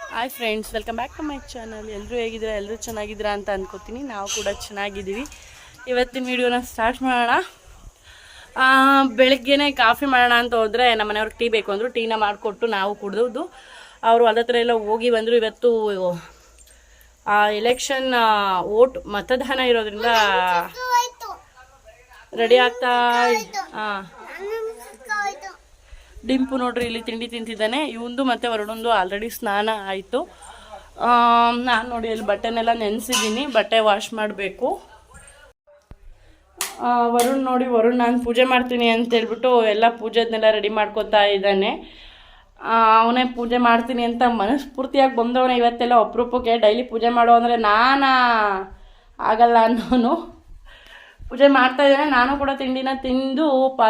Hi friends welcome back to my channel ಎಲ್ಲರೂ ಹೇಗಿದ್ದೀರಾ ಎಲ್ಲರೂ ಚೆನ್ನಾಗಿದ್ದೀರಾ ಅಂತ ಅನ್ಕೋತೀನಿ ನಾವು ಕೂಡ ಚೆನ್ನಾಗಿದ್ದೀವಿ ಇವತ್ತಿನ ವಿಡಿಯೋನ ಸ್ಟಾರ್ಟ್ ಮಾಡೋಣ ಬೆಳಗ್ಗೆನೇ ಕಾಫಿ ಮಾಡೋಣ ಅಂತ ಹೋದರೆ ನಮ್ಮ ಮನೆಯವ್ರಿಗೆ ಟೀ ಬೇಕು ಅಂದರು ಟೀನ ಮಾಡಿಕೊಟ್ಟು ನಾವು ಕುಡ್ದು ಅವರು ಅದ ಹತ್ರ ಎಲ್ಲ ಹೋಗಿ ಬಂದರು ಇವತ್ತು ಎಲೆಕ್ಷನ್ ಓಟ್ ಮತದಾನ ಇರೋದ್ರಿಂದ ರೆಡಿ ಆಗ್ತಾ ಹಾಂ ಡಿಂಪು ನೋಡ್ರಿ, ಇಲ್ಲಿ ತಿಂಡಿ ತಿಂತಿದ್ದಾನೆ. ಇವಂದು ಮತ್ತು ವರುಣಂದು ಆಲ್ರೆಡಿ ಸ್ನಾನ ಆಯಿತು. ನಾನು ನೋಡಿ ಇಲ್ಲಿ ಬಟ್ಟೆನೆಲ್ಲ ನೆನೆಸಿದ್ದೀನಿ, ಬಟ್ಟೆ ವಾಶ್ ಮಾಡಬೇಕು. ವರುಣ್ ನೋಡಿ, ವರುಣ್ ನಾನು ಪೂಜೆ ಮಾಡ್ತೀನಿ ಅಂತ ಹೇಳ್ಬಿಟ್ಟು ಎಲ್ಲ ಪೂಜೆದನ್ನೆಲ್ಲ ರೆಡಿ ಮಾಡ್ಕೊತಾ ಇದ್ದಾನೆ. ಅವನೇ ಪೂಜೆ ಮಾಡ್ತೀನಿ ಅಂತ ಮನಸ್ಫೂರ್ತಿಯಾಗಿ ಬಂದವನೇ ಇವತ್ತೆಲ್ಲ ಅಪರೂಪಕ್ಕೆ ಡೈಲಿ ಪೂಜೆ ಮಾಡೋ ಅಂದರೆ ನಾನಾ ಆಗಲ್ಲ ಅನ್ನೋನು. ಪೂಜೆ ಮಾಡ್ತಾ ಇದ್ದಾನೆ. ನಾನು ಕೂಡ ತಿಂಡಿನ ತಿಂದು ಪಾ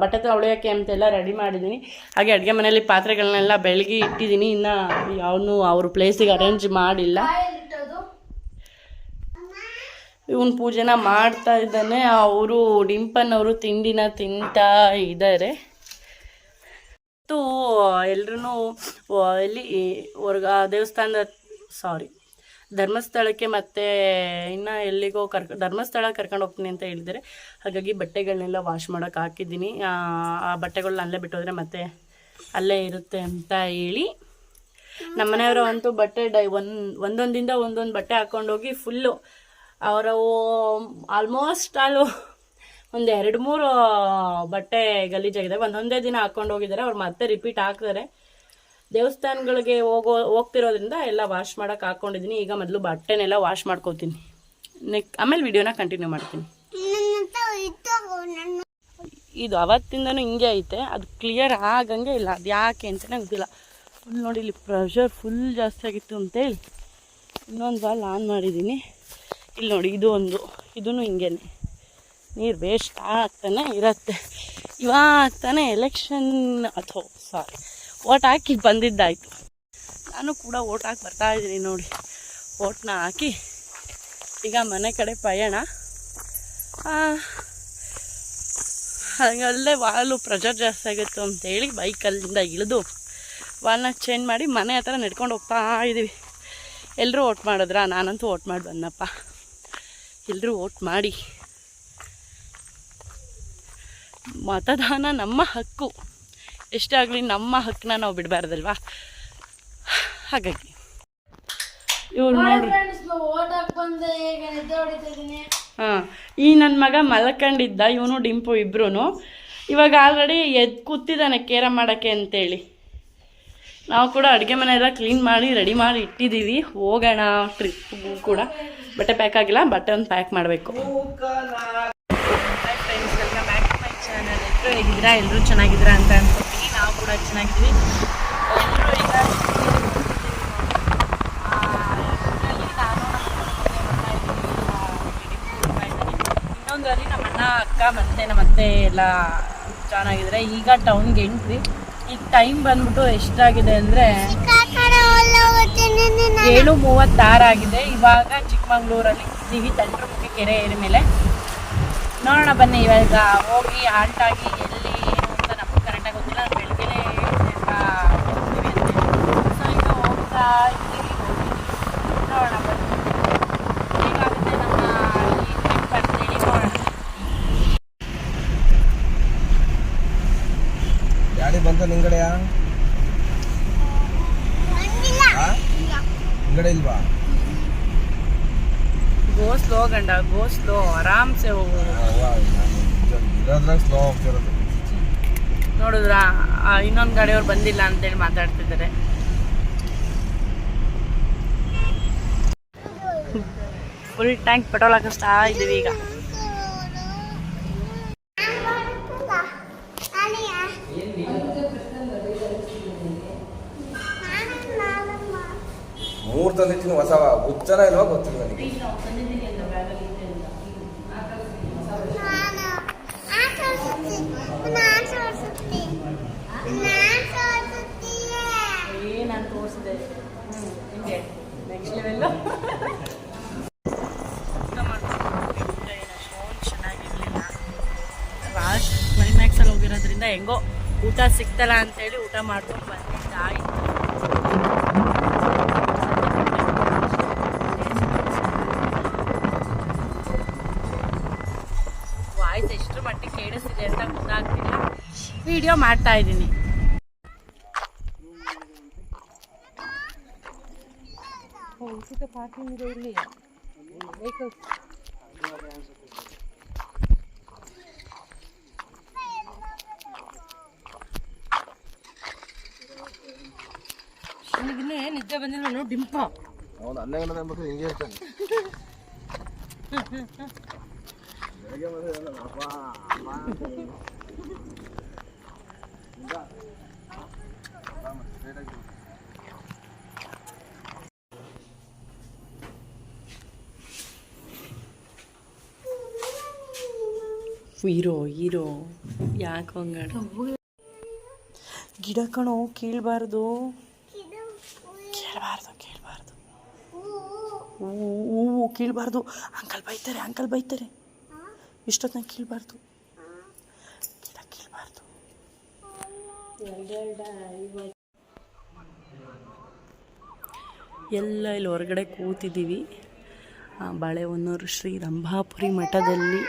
ಬಟ್ಟೆ ತೊಳೆಯೋಕ್ಕೆ ಅಂತೆಲ್ಲ ರೆಡಿ ಮಾಡಿದ್ದೀನಿ. ಹಾಗೆ ಅಡುಗೆ ಮನೆಯಲ್ಲಿ ಪಾತ್ರೆಗಳನ್ನೆಲ್ಲ ಬೆಳಗ್ಗೆ ಇಟ್ಟಿದ್ದೀನಿ. ಇನ್ನು ಯಾವನು ಅವ್ರ ಪ್ಲೇಸಿಗೆ ಅರೇಂಜ್ ಮಾಡಿಲ್ಲ. ಇವನು ಪೂಜೆನ ಮಾಡ್ತಾ ಇದ್ದಾನೆ. ಅವರು ಡಿಂಪನ್ ಅವರು ತಿಂಡಿನ ತಿಂತಾ ಇದ್ದಾರೆ. ಮತ್ತು ಎಲ್ಲರೂ ಇಲ್ಲಿ ಹೊರ್ಗ, ದೇವಸ್ಥಾನದ ಸಾರಿ ಧರ್ಮಸ್ಥಳಕ್ಕೆ ಮತ್ತೆ ಇನ್ನು ಎಲ್ಲಿಗೋ ಕರ್ಕ, ಧರ್ಮಸ್ಥಳ ಕರ್ಕೊಂಡು ಹೋಗ್ತೀನಿ ಅಂತ ಹೇಳಿದರೆ ಹಾಗಾಗಿ ಬಟ್ಟೆಗಳನ್ನೆಲ್ಲ ವಾಶ್ ಮಾಡೋಕೆ ಹಾಕಿದ್ದೀನಿ. ಆ ಬಟ್ಟೆಗಳನ್ನ ಅಲ್ಲೇ ಬಿಟ್ಟೋದ್ರೆ ಮತ್ತೆ ಅಲ್ಲೇ ಇರುತ್ತೆ ಅಂತ ಹೇಳಿ. ನಮ್ಮ ಮನೆಯವರು ಅಂತೂ ಬಟ್ಟೆ ಡೈ, ಒಂದು, ಒಂದೊಂದಿಂದ ಒಂದೊಂದು ಬಟ್ಟೆ ಹಾಕ್ಕೊಂಡೋಗಿ ಫುಲ್ಲು ಅವರ ಆಲ್ಮೋಸ್ಟ್ ಆಲು ಒಂದು ಎರಡು ಮೂರು ಬಟ್ಟೆ ಗಲೀಜಾಗಿದೆ ಒಂದೊಂದೇ ದಿನ ಹಾಕೊಂಡು ಹೋಗಿದ್ದಾರೆ. ಅವ್ರು ಮತ್ತೆ ರಿಪೀಟ್ ಹಾಕ್ತಾರೆ. ದೇವಸ್ಥಾನಗಳಿಗೆ ಹೋಗೋ, ಹೋಗ್ತಿರೋದ್ರಿಂದ ಎಲ್ಲ ವಾಶ್ ಮಾಡೋಕೆ ಹಾಕ್ಕೊಂಡಿದ್ದೀನಿ ಈಗ ಮೊದಲು ಬಟ್ಟೆನೆಲ್ಲ ವಾಶ್ ಮಾಡ್ಕೋತೀನಿ. ನೆಕ್ ಆಮೇಲೆ ವಿಡಿಯೋನ ಕಂಟಿನ್ಯೂ ಮಾಡ್ತೀನಿ. ಇದು ಅವತ್ತಿಂದನೂ ಹಿಂಗೆ ಐತೆ. ಅದು ಕ್ಲಿಯರ್ ಆಗಂಗೆ ಇಲ್ಲ. ಅದು ಯಾಕೆ ಅಂತಲೇ ಗೊತ್ತಿಲ್ಲ. ಫುಲ್ ನೋಡಿ, ಇಲ್ಲಿ ಪ್ರೆಷರ್ ಫುಲ್ ಜಾಸ್ತಿ ಆಗಿತ್ತು ಅಂತೇಳಿ ಇನ್ನೊಂದು ಬಾಲ್ ಆನ್ ಮಾಡಿದ್ದೀನಿ ಇಲ್ಲಿ ನೋಡಿ, ಇದು ಒಂದು. ಇದೂ ಹಿಂಗೇನೆ. ನೀರು ವೇಸ್ಟ್ ಆಗ್ತಾನೆ ಇರುತ್ತೆ. ಇವಾಗ ತಾನೇ ಎಲೆಕ್ಷನ್ ಅಥೋ ಸಾರಿ ಓಟ್ ಹಾಕಿ ಬಂದಿದ್ದಾಯಿತು. ನಾನು ಕೂಡ ಓಟ್ ಹಾಕಿ ಬರ್ತಾ ಇದ್ದೀನಿ ನೋಡಿ. ಓಟ್ನ ಹಾಕಿ ಈಗ ಮನೆ ಕಡೆ ಪಯಣ. ಹಂಗಲ್ಲೇ ವಾಲು ಪ್ರೆಷರ್ ಜಾಸ್ತಿ ಆಗಿತ್ತು ಅಂತೇಳಿ ಬೈಕಲ್ಲಿಂದ ಇಳಿದು ವಾಲ್ನ ಚೇಂಜ್ ಮಾಡಿ ಮನೆ ಹತ್ರ ನಡ್ಕೊಂಡು ಹೋಗ್ತಾ ಇದ್ದೀವಿ. ಎಲ್ಲರೂ ಓಟ್ ಮಾಡಿದ್ರ? ನಾನಂತೂ ಓಟ್ ಮಾಡಿ ಬಂದಪ್ಪ ಎಲ್ಲರೂ ಓಟ್ ಮಾಡಿ. ಮತದಾನ ನಮ್ಮ ಹಕ್ಕು. ಎಷ್ಟೇ ಆಗಲಿ ನಮ್ಮ ಹಕ್ಕನ್ನ ನಾವು ಬಿಡಬಾರ್ದಲ್ವಾ? ಹಾಗಾಗಿ. ಇವ್ರು ನೋಡಿ ಹಾಂ ಈ ನನ್ನ ಮಗ ಮಲ್ಕೊಂಡಿದ್ದ ಇವನು ಡಿಂಪು ಇಬ್ರು ಇವಾಗ ಆಲ್ರೆಡಿ ಎದ್ದು ಕೂತಿದ್ದಾನೆ ಕೇರ ಮಾಡೋಕ್ಕೆ ಅಂತೇಳಿ. ನಾವು ಕೂಡ ಅಡುಗೆ ಮನೆ ಎಲ್ಲ ಕ್ಲೀನ್ ಮಾಡಿ ರೆಡಿ ಮಾಡಿ ಇಟ್ಟಿದ್ದೀವಿ ಹೋಗೋಣ ಟ್ರಿಪ್ ಕೂಡ. ಬಟ್ಟೆ ಪ್ಯಾಕ್ ಆಗಿಲ್ಲ ಬಟ್ಟೆ ಒಂದು ಪ್ಯಾಕ್ ಮಾಡಬೇಕು ಹೇಗಿದ್ದೀರಾ? ಎಲ್ಲರೂ ಚೆನ್ನಾಗಿದ್ದೀರಾ ಅಂತ ನಾವು ಕೂಡ ಚೆನ್ನಾಗಿದ್ದೀವಿ ಈಗ ಇನ್ನೊಂದರಲ್ಲಿ ನಮ್ಮ ಅಣ್ಣ ಅಕ್ಕ ಮತ್ತೆ ನಮ್ಮ ಅತ್ತೆ ಎಲ್ಲ ಚೆನ್ನಾಗಿದ್ದಾರೆ ಈಗ ಟೌನ್ಗೆ ಎಂಟ್ರಿ ಈಗ ಟೈಮ್ ಬಂದ್ಬಿಟ್ಟು ಎಷ್ಟಾಗಿದೆ ಅಂದರೆ ಏಳು ಮೂವತ್ತಾರಾಗಿದೆ. ಇವಾಗ ಚಿಕ್ಕಮಂಗ್ಳೂರಲ್ಲಿ ಇದ್ದೀವಿ ತಂಟ್ರಮುಖಿ ಕೆರೆ ಮೇಲೆ. ನೋಡೋಣ ಬನ್ನಿ ಇವಾಗ. ಹೋಗಿ ಆಲ್ಟ್ ಆಗಿ ಎಲ್ಲಿ ಏನು ಅಂತ ನಮಗೂ ಕರೆಕ್ಟಾಗಿ ಗೊತ್ತಿಲ್ಲ ಬೆಳಗ್ಗೆನೇ ಹೋಗ್ತೀವಿ ಅಂತ ಸೊ ಈಗ ಹೋಗ್ತಾ ಇದ್ದೀವಿ ನೋಡೋಣ ಬನ್ನಿ ಹೇಗಾಗುತ್ತೆ ನಮ್ಮ ಈ ಟ್ರಿಪ್ ಅಂತೇಳಿ ನೋಡೋಣ ಗಾಡಿ ಬಂತ ನಿಂಗಡೆಯಾ ಹಿಂಗಡೆ ಇಲ್ವಾ? ಗೋ ಸ್ಲೋ ಗಂಡ ಗೋ ಸ್ಲೋ ಆರಾಮ್ಸೆ ಹೋಗು. ಇರೋದ್ರಾಗ ಸ್ಲೋ ಹೋಗ್ತಿರೋದು ನೋಡಿದ್ರಾ ಇನ್ನೊಂದು ಗಾಡಿಯವ್ರು ಬಂದಿಲ್ಲ ಅಂತೇಳಿ ಮಾತಾಡ್ತಿದ್ದಾರೆ. ಫುಲ್ ಟ್ಯಾಂಕ್ ಪೆಟ್ರೋಲ್ ಹಾಕಿಸ್ತಾ ಇದ್ದೀವಿ ಈಗ. ಮೂರ್ ತಂದಿಟ್ಟಿನ ಹೊಸ ಹುಚ್ಚನ ಇಲ್ವಾ ಗೊತ್ತಿಲ್ಲ ನನಗೆ. ಕ್ಲೈಮ್ಯಾಕ್ಸಲ್ಲಿ ಹೋಗಿರೋದ್ರಿಂದ ಹೆಂಗೋ ಊಟ ಸಿಕ್ತಲ್ಲ ಅಂತೇಳಿ ಊಟ ಮಾಡ್ಕೊಂಡು ಕೇಳಿಸ್ತಿದೆ ಅಂತ ಗೊತ್ತಾಗ್ತಿಲ್ಲ. ವಿಡಿಯೋ ಮಾಡ್ತಾ ಇದ್ದೀನಿ. ಉಚಿತ ಪಾರ್ಕಿಂಗ್ ಇದೆ ಇಲ್ಲಿ. ವೆಹಿಕಲ್ಸ್ ನನಗಿನ್ನೇ ನಿದ್ದೆ ಬಂದಿಲ್ಲ ನೋಡಿ ಡಿಂಪ ಅವನು ಅಂದ್ಬಿಟ್ಟು ಹಿಂಗೆ ಇರ್ತಾನೆ. ಹೀರೋ ಹೀರೋ ಯಾಕೆ ಹಂಗಾಡ ಗಿಡ ಕಣೋ ಕೀಳಬಾರ್ದು ಕೇಳಬಾರ್ದು ಕೇಳಬಾರ್ದು ಹೂವು ಕೀಳಬಾರ್ದು ಅಂಕಲ್ ಬೈತಾರೆ ಅಂಕಲ್ ಬೈತಾರೆ ಇಷ್ಟೊತ್ತಿನಾಗ ಕೀಳ್ಬಾರ್ದು. ಗಿಡ ಕೀಳ್ಬಾರ್ದು. ಎಲ್ಲ ಇಲ್ಲಿ ಹೊರಗಡೆ ಕೂತಿದ್ದೀವಿ. ಬಾಳೆಹೊನ್ನೂರು ಶ್ರೀ ರಂಭಾಪುರಿ ಮಠದಲ್ಲಿ.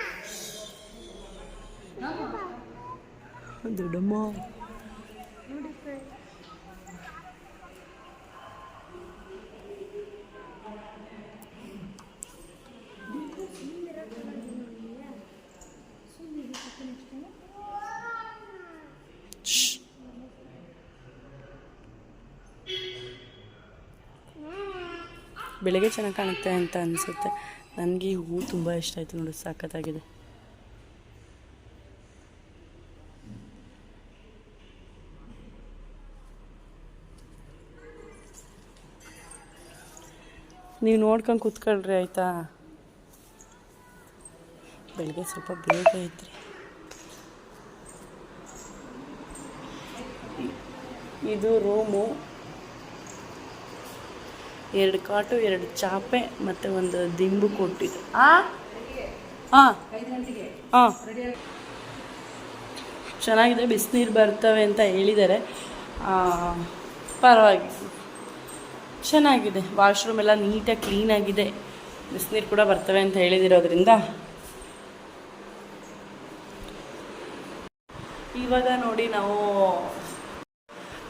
ದೊಡ್ಡಮ್ಮ ಬೆಳಗ್ಗೆ ಚೆನ್ನಾಗಿ ಕಾಣುತ್ತೆ ಅಂತ ಅನಿಸುತ್ತೆ. ನನಗೆ ಈ ಹೂವು ತುಂಬ ಇಷ್ಟ ಆಯಿತು ನೋಡಿ, ಸಾಕತ್ತಾಗಿದೆ. ನೀವು ನೋಡ್ಕೊಂಡು ಕೂತ್ಕೊಳ್ರಿ, ಆಯಿತಾ? ಬೆಳಿಗ್ಗೆ ಸ್ವಲ್ಪ ಬೇಗ ಇದ್ರಿ ಇದು ರೂಮು. ಎರಡು ಕಾಟು ಎರಡು ಚಾಪೆ ಮತ್ತು ಒಂದು ದಿಂಬು ಕೊಟ್ಟಿದ್ದು ಹಾಂ ಹಾಂ ಚೆನ್ನಾಗಿದೆ ಬಿಸಿನೀರು ಬರ್ತವೆ ಅಂತ ಹೇಳಿದ್ದಾರೆ. ಪರವಾಗಿಲ್ಲ. ಚೆನ್ನಾಗಿದೆ ವಾಶ್ರೂಮ್ ಎಲ್ಲ ನೀಟಾಗಿ ಕ್ಲೀನಾಗಿದೆ ಬಿಸಿನೀರು ಕೂಡ ಬರ್ತವೆ ಅಂತ ಹೇಳಿದಿರೋದ್ರಿಂದ. ಇವಾಗ ನೋಡಿ ನಾವು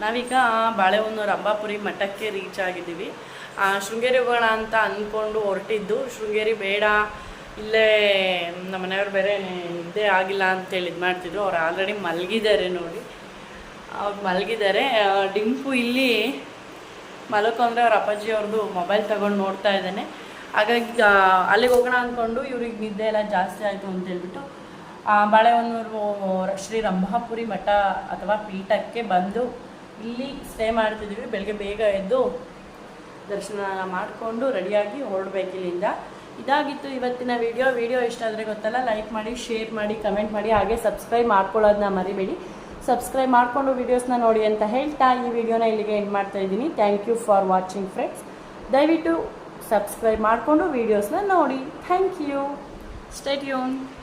ನಾವೀಗ ಬಾಳೆಹೊನ್ನೂರು ಅಂಬಾಪುರಿ ಮಠಕ್ಕೆ ರೀಚ್ ಆಗಿದ್ದೀವಿ. ಶೃಂಗೇರಿ ಹೋಗೋಣ ಅಂತ ಅಂದ್ಕೊಂಡು ಹೊರಟಿದ್ದು. ಶೃಂಗೇರಿ ಬೇಡ, ಇಲ್ಲೇ ನಮ್ಮ ಮನೆಯವ್ರು ಬೇರೆ ಇದೇ ಆಗಿಲ್ಲ ಅಂತೇಳಿ ಇದು ಮಾಡ್ತಿದ್ರು. ಅವ್ರು ಆಲ್ರೆಡಿ ಮಲಗಿದ್ದಾರೆ ನೋಡಿ. ಅವ್ರು ಮಲಗಿದ್ದಾರೆ. ಡಿಂಪು ಇಲ್ಲಿ ಮಲಕೊಂಡ್ರೆ ಅವ್ರ ಅಪ್ಪಾಜಿ ಅವ್ರದ್ದು ಮೊಬೈಲ್ ತಗೊಂಡು ನೋಡ್ತಾ ಇದ್ದಾನೆ. ಹಾಗಾಗಿ ಅಲ್ಲಿಗೆ ಹೋಗೋಣ ಅಂದ್ಕೊಂಡು ಇವ್ರಿಗೆ ನಿದ್ದೆ ಎಲ್ಲ ಜಾಸ್ತಿ ಆಯಿತು ಅಂತೇಳ್ಬಿಟ್ಟು ಬಾಳೆಹೊನ್ನೂರು, ಶ್ರೀ ರಂಭಾಪುರಿ ಮಠ ಅಥವಾ ಪೀಠಕ್ಕೆ ಬಂದು ಇಲ್ಲಿ ಸ್ಟೇ ಮಾಡ್ತಿದ್ವಿ. ಬೆಳಗ್ಗೆ ಬೇಗ ಎದ್ದು ದರ್ಶನ ಮಾಡಿಕೊಂಡು ರೆಡಿಯಾಗಿ ಹೊರಡ್ಬೇಕು ಇಲ್ಲಿಂದ. ಇದಾಗಿತ್ತು ಇವತ್ತಿನ ವಿಡಿಯೋ ವಿಡಿಯೋ ಇಷ್ಟ ಆದರೆ ಗೊತ್ತಲ್ಲ ಲೈಕ್ ಮಾಡಿ ಶೇರ್ ಮಾಡಿ ಕಮೆಂಟ್ ಮಾಡಿ, ಹಾಗೆ ಸಬ್ಸ್ಕ್ರೈಬ್ ಮಾಡ್ಕೊಳ್ಳೋದನ್ನ ಮರಿಬೇಡಿ. ಸಬ್ಸ್ಕ್ರೈಬ್ ಮಾಡಿಕೊಂಡು ವೀಡಿಯೋಸ್ನ ನೋಡಿ ಅಂತ ಹೇಳ್ತಾ ಈ ವಿಡಿಯೋನ ಇಲ್ಲಿಗೆ ಎಂಡ್ ಮಾಡ್ತಾ ಇದ್ದೀನಿ. Thank you for watching friends ದಯವಿಟ್ಟು ಸಬ್ಸ್ಕ್ರೈಬ್ ಮಾಡಿಕೊಂಡು ವೀಡಿಯೋಸ್ನ ನೋಡಿ. Thank you state ಯೂನ್